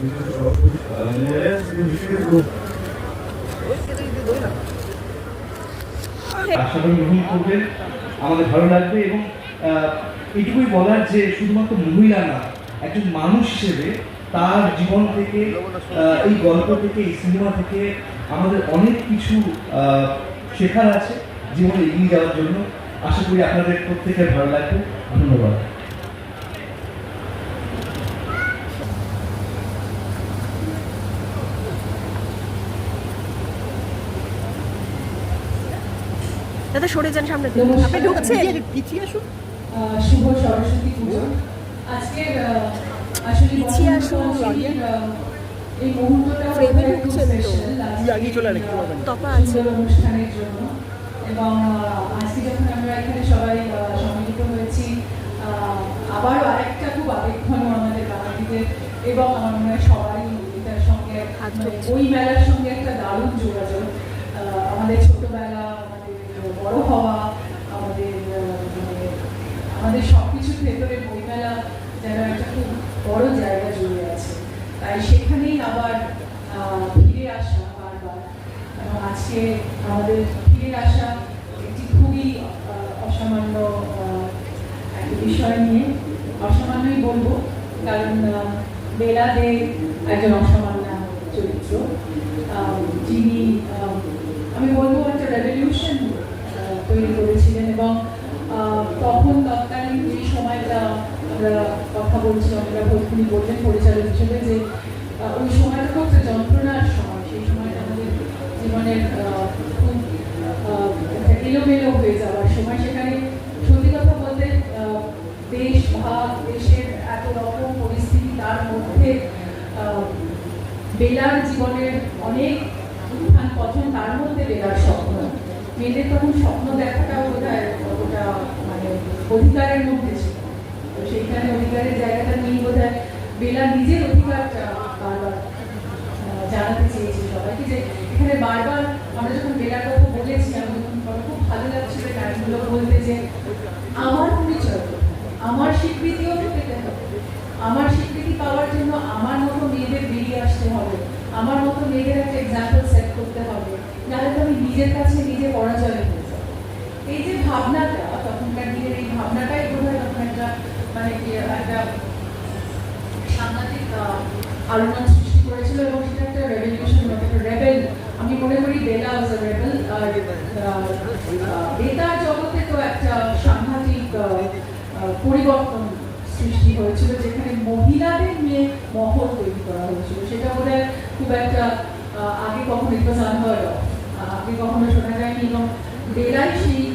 গ্রহণ করবেন আমাদের ভালো লাগবে এবং এটুকুই বলার যে শুধুমাত্র মহিলা না, একজন মানুষ হিসেবে তার জীবন থেকে এই গল্প থেকে, এই সিনেমা থেকে আমাদের অনেক কিছু শেখার আছে, জীবনে এগিয়ে যাওয়ার জন্য। আশা করি আপনাদের প্রত্যেকের ভালো লাগবে। ধন্যবাদ। দাদা সরে যান সামনে থেকে। আপনি ঢুকছেন? আহ, শুভ সরস্বতী পুজো। আজকের আহ, আসলে পিছিয়ে আসুন, এই মুহূর্তটা ফ্রেমে ঢুকছেন তো। special আজকে তপা আছে। অনুষ্ঠানের জন্য। এবং আজকে যখন আমরা এখানে সবাই সম্মিলিত হয়েছি আবারও আরেকটা খুব আবেগঘন আমাদের বাঙালিদের এবং আমার মনে হয় সবাই এটার সঙ্গে মানে মেলার সঙ্গে একটা দারুণ যোগাযোগ আমাদের ছোটবেলা আমাদের বড় হওয়া আমাদের আহ, মানে আমাদের সব কিছুর ভেতরে বইমেলা যেন একটা খুব বড় জায়গা জুড়ে আছে। তাই সেখানেই আবার ফিরে আসা বারবার। এবং আজকে আমাদের ফিরে আসা একটি খুবই অসামান্য একটা বিষয় নিয়ে অসামান্যই বলব। কারণ বেলা দে একজন অসামান্য চরিত্র। যিনি আমি বলব একটা রেভলিউশন তৈরি করেছিলেন এবং তখন তৎকালীন যে সময়টা আমরা কথা বলছি, আমরা ভৈরবী বললেন পরিচালক হিসেবে যে ওই সময়টা খুব যন্ত্রণার সময়। সেই সময়টা আমাদের জীবনের খুব এলোমেলো হয়ে যাওয়ার সময়। সেখানে সত্যি কথা বলতে দেশ, ভাগ, দেশের এত রকম পরিস্থিতি, তার মধ্যে বেলার জীবনের অনেক উত্থান পতন, তার মধ্যে বেলার স্বপ্ন। মেয়েদের তখন স্বপ্ন দেখাটাও বোধ হয় কতটা মানে অধিকারের মধ্যে ছিল সেইখানে অধিকারের জায়গাটা নিয়ে বোধ বেলা নিজের অধিকারটা বারবার জানাতে চেয়েছি সবাইকে যে এখানে বারবার আমরা যখন বেলার কথা বলেছি আমি খুব ভালো লাগছিল গানগুলো বলতে যে, আমার পরিচয় আমার স্বীকৃতিও তো পেতে হবে। আমার স্বীকৃতি পাওয়ার জন্য আমার মতো মেয়েদের বেরিয়ে আসতে হবে। আমার মতো মেয়েদের একটা এক্সাম্পল সেট করতে হবে। নাহলে তো আমি নিজের কাছে নিজে পরাজয় হয়ে যাব। এই যে ভাবনাটা, তখনকার দিনের এই ভাবনাটাই বোধ হয় তখন একটা মানে সাংঘাতিক পরিবর্তন সৃষ্টি হয়েছিল যেখানে মহিলাদের নিয়ে মহল তৈরি করা হয়েছিল। সেটা বোধ খুব একটা আগে কখনো ইট ওয়াজ আগে কখনো শোনা যায়নি এবং বেলাই সেই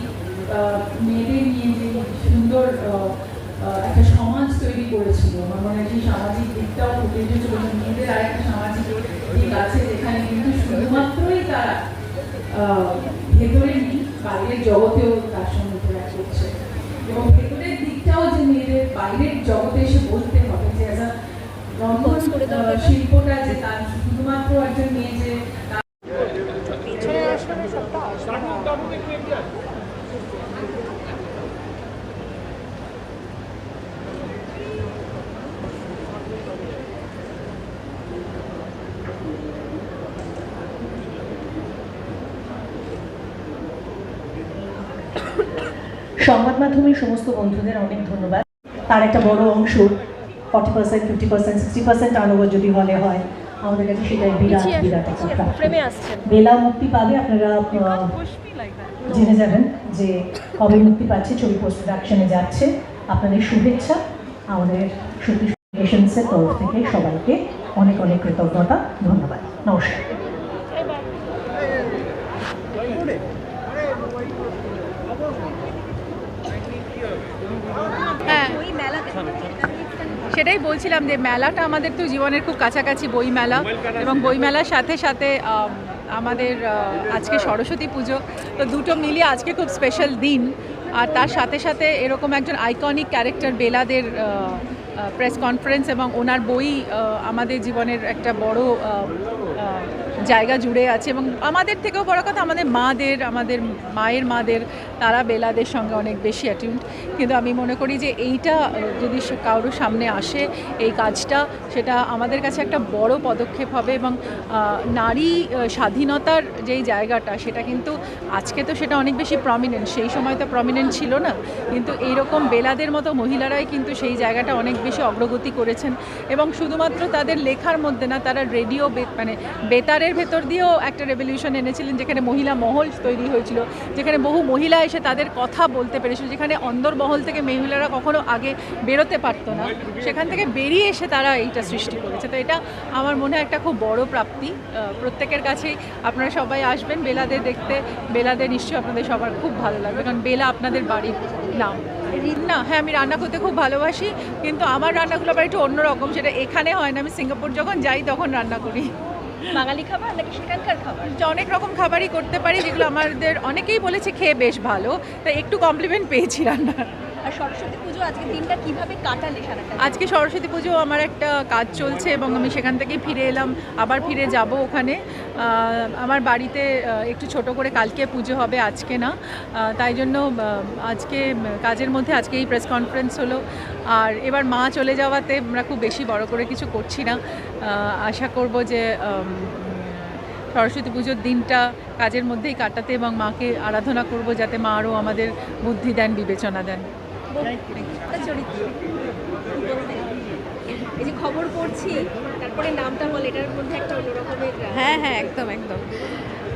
মেয়েদের নিয়ে যে সুন্দর আহ, আহ, একটা সমাজ তৈরি করেছিল মনে সামাজিক দিকটাও ফুটে এসেছিল যে মেয়েদের আরেকটা সামাজিক দিক আছে যেখানে কিন্তু শুধুমাত্রই তারা ভেতরে নেই বাইরের জগতেও তার সঙ্গে করছে এবং ভেতরের দিকটাও যে মেয়েদের বাইরের জগতে এসে বলতে হবে যে। শিল্পটা যে তার শুধুমাত্র একজন মেয়ে যে তার পিছনে আসলে সবটা আসবে না। সংবাদ মাধ্যমের সমস্ত বন্ধুদের অনেক ধন্যবাদ তার একটা বড় অংশ forty percent fifty percent sixty percent turnover যদি হলে হয় আমাদের কাছে সেটাই বিরাট বিরাট বেলা মুক্তি পাবে আপনারা জেনে যাবেন যে কবে মুক্তি পাচ্ছে ছবি পোস্ট প্রোডাকশনে যাচ্ছে আপনাদের শুভেচ্ছা আমাদের সত্যি ক্রিয়েশনসের তরফ থেকে সবাইকে অনেক অনেক কৃতজ্ঞতা ধন্যবাদ নমস্কার হ্যাঁ ওই মেলা সেটাই বলছিলাম যে মেলাটা আমাদের তো জীবনের খুব কাছাকাছি বই মেলা এবং বই মেলার সাথে সাথে আমাদের আজকে সরস্বতী পুজো। তো দুটো মিলিয়ে আজকে খুব স্পেশাল দিন। আর তার সাথে সাথে এরকম একজন আইকনিক ক্যারেক্টার বেলাদের প্রেস কনফারেন্স এবং ওনার বই আমাদের জীবনের একটা বড় জায়গা জুড়ে আছে এবং আমাদের থেকেও বড় কথা আমাদের মাদের আমাদের মায়ের মাদের তারা বেলাদের সঙ্গে অনেক বেশি অ্যাটিউন্ড কিন্তু আমি মনে করি যে এইটা, যদি কারোর সামনে আসে এই কাজটা, সেটা আমাদের কাছে একটা বড় পদক্ষেপ হবে এবং নারী স্বাধীনতার যেই জায়গাটা, সেটা কিন্তু আজকে তো সেটা অনেক বেশি প্রমিনেন্ট সেই সময় তো প্রমিনেন্ট ছিল না, কিন্তু এইরকম বেলাদের মতো মহিলারাই কিন্তু সেই জায়গাটা অনেক বেশি অগ্রগতি করেছেন এবং শুধুমাত্র তাদের লেখার মধ্যে না, তারা রেডিও মানে বেতারের ভেতর দিয়েও একটা রেভলিউশন এনেছিলেন, যেখানে মহিলা মহল তৈরি হয়েছিল, যেখানে বহু মহিলা এসে তাদের কথা বলতে পেরেছিল, যেখানে অন্দরমহল থেকে মহিলারা কখনো আগে বেরোতে পারতো না। সেখান থেকে বেরিয়ে এসে তারা এইটা সৃষ্টি করেছে। তো এটা আমার মনে হয় একটা খুব বড় প্রাপ্তি। প্রত্যেকের কাছেই আপনারা সবাই আসবেন বেলাদের দেখতে। বেলাদের নিশ্চয়ই আপনাদের সবার খুব ভালো লাগবে, কারণ বেলা আপনাদের বাড়ির নাম। না হ্যাঁ আমি রান্না করতে খুব ভালোবাসি, কিন্তু আমার রান্নাগুলো আবার একটু অন্যরকম, সেটা এখানে হয় না। আমি সিঙ্গাপুর যখন যাই, তখন রান্না করি। বাঙালি খাবার নাকি সেখানকার খাবার? অনেক রকম খাবারই করতে পারি যেগুলো আমাদের অনেকেই বলেছে খেয়ে বেশ ভালো তাই একটু কমপ্লিমেন্ট পেয়েছি রান্নার। আর সরস্বতী পুজো আজকে দিনটা কীভাবে কাটালে সারাটা আজকে সরস্বতী পুজো আমার একটা কাজ চলছে এবং আমি সেখান থেকেই ফিরে এলাম আবার ফিরে যাব ওখানে। আমার বাড়িতে একটু ছোট করে কালকে পুজো হবে আজকে না। তাই জন্য আজকে কাজের মধ্যে আজকে এই প্রেস কনফারেন্স হলো। আর এবার মা চলে যাওয়াতে আমরা খুব বেশি বড় করে কিছু করছি না আশা করব যে সরস্বতী পুজোর দিনটা কাজের মধ্যেই কাটাতে এবং মাকে আরাধনা করব যাতে মা আরও আমাদের বুদ্ধি দেন বিবেচনা দেন? এই যে খবর পড়ছি তারপরে নামটা বল এটার মধ্যে একটা অন্যরকমের হ্যাঁ হ্যাঁ একদম একদম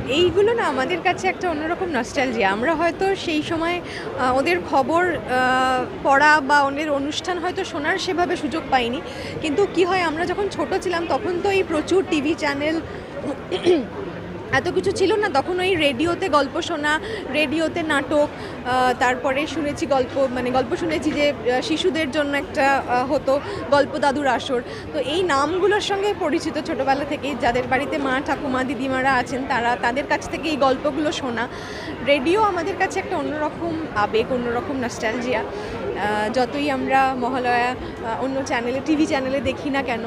এইগুলো না আমাদের কাছে একটা অন্যরকম নস্টালজি আমরা হয়তো সেই সময় ওদের খবর পড়া বা ওদের অনুষ্ঠান হয়তো শোনার সেভাবে সুযোগ পাইনি। কিন্তু কি হয়, আমরা যখন ছোট ছিলাম, তখন তো এই প্রচুর টিভি চ্যানেল এত কিছু ছিল না। তখন ওই রেডিওতে গল্প শোনা, রেডিওতে নাটক তারপরে শুনেছি গল্প মানে গল্প শুনেছি যে শিশুদের জন্য একটা হতো গল্প দাদুর আসর। তো এই নামগুলোর সঙ্গে পরিচিত ছোটোবেলা থেকেই যাদের বাড়িতে মা, ঠাকুমা, দিদিমারা আছেন, তারা তাদের কাছ থেকে এই গল্পগুলো শোনা। রেডিও আমাদের কাছে একটা অন্যরকম আবেগ, অন্যরকম নস্টালজিয়া যতই আমরা মহালয়া অন্য চ্যানেলে টিভি চ্যানেলে দেখি না কেন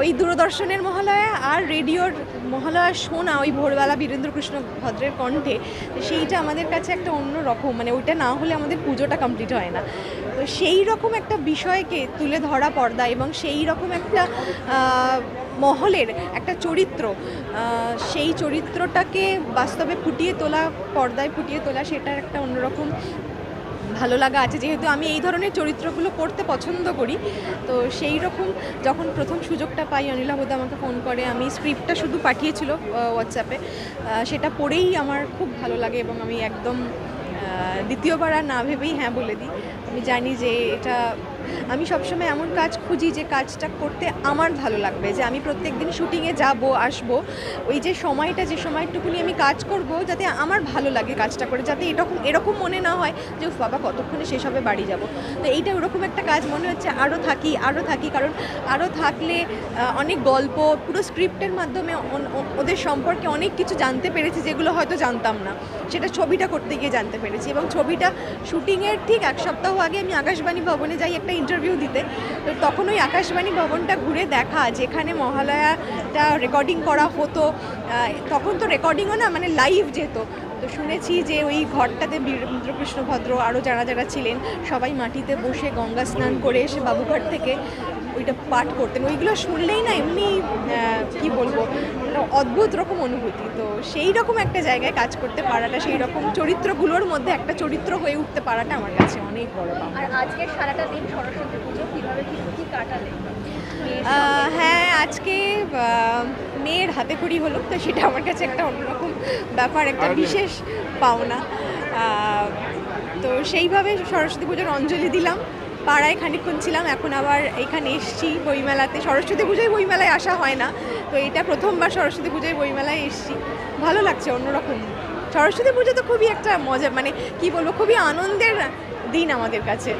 ওই দূরদর্শনের মহালয়া আর রেডিওর মহালয়া শোনা ওই ভোরবেলা বীরেন্দ্র কৃষ্ণ ভদ্রের কণ্ঠে সেইটা আমাদের কাছে একটা অন্য রকম মানে ওইটা না হলে আমাদের পুজোটা কমপ্লিট হয় না। তো সেই রকম একটা বিষয়কে তুলে ধরা পর্দা এবং সেই রকম একটা মহলের একটা চরিত্র সেই চরিত্রটাকে বাস্তবে ফুটিয়ে তোলা, পর্দায় ফুটিয়ে তোলা, সেটার একটা অন্যরকম ভালো লাগা আছে। যেহেতু আমি এই ধরনের চরিত্রগুলো করতে পছন্দ করি, তো সেই রকম যখন প্রথম সুযোগটা পাই, অনিল বোধ আমাকে ফোন করে, আমি স্ক্রিপ্টটা শুধু পাঠিয়েছিল হোয়াটসঅ্যাপে সেটা পড়েই আমার খুব ভালো লাগে এবং আমি একদম দ্বিতীয়বার আর না ভেবেই হ্যাঁ বলে দিই। আমি জানি যে এটা আমি সবসময় এমন কাজ খুঁজি যে কাজটা করতে আমার ভালো লাগবে, যে আমি প্রত্যেক দিন শুটিংয়ে যাব, আসব। ওই যে সময়টা, যে সময়টুকুনি আমি কাজ করব, যাতে আমার ভালো লাগে কাজটা করে, যাতে এরকম এরকম মনে না হয় যে বাবা, কতক্ষণে শেষ হবে, বাড়ি যাব। তো এইটা ওরকম একটা কাজ মনে হচ্ছে আরও থাকি আরও থাকি, কারণ আরও থাকলে অনেক গল্প, পুরো স্ক্রিপ্টের মাধ্যমে ওদের সম্পর্কে অনেক কিছু জানতে পেরেছি, যেগুলো হয়তো জানতাম না। সেটা ছবিটা করতে গিয়ে জানতে পেরেছি এবং ছবিটা শুটিংয়ের ঠিক এক সপ্তাহ আগে আমি আকাশবাণী ভবনে যাই একটা ইন্টারভিউ দিতে। তো তখন ওই আকাশবাণী ভবনটা ঘুরে দেখা যেখানে মহালয়াটা রেকর্ডিং করা হতো। তখন তো রেকর্ডিংও না মানে লাইভ যেত। তো শুনেছি যে ওই ঘরটাতে বীরেন্দ্রকৃষ্ণ ভদ্র আরও যারা যারা ছিলেন, সবাই মাটিতে বসে গঙ্গা স্নান করে এসে বাবুঘাট থেকে ওইটা পাঠ করতেন। ওইগুলো শুনলেই না এমনি কি বলব? একটা অদ্ভুত রকম অনুভূতি। তো সেই রকম একটা জায়গায় কাজ করতে পারাটা সেই রকম চরিত্রগুলোর মধ্যে একটা চরিত্র হয়ে উঠতে পারাটা আমার কাছে অনেক বড় পাওয়া আর আজকে সারাটা দিন সরস্বতী পুজো কীভাবে কি কাটালে? হ্যাঁ আজকে মেয়ের হাতে খড়ি হলো তো সেটা আমার কাছে একটা অন্যরকম ব্যাপার একটা বিশেষ পাওনা। তো সেইভাবে সরস্বতী পুজোর অঞ্জলি দিলাম। পাড়ায় খানিক্ষণ ছিলাম, এখন আবার এখানে এসছি বইমেলাতে। সরস্বতী পুজোয় বইমেলায় আসা হয় না, তো এটা প্রথমবার সরস্বতী পুজোয় বইমেলায় এসছি। ভালো লাগছে অন্যরকম। সরস্বতী পুজো তো খুবই একটা মজা মানে কি বলব, খুবই আনন্দের দিন আমাদের কাছে।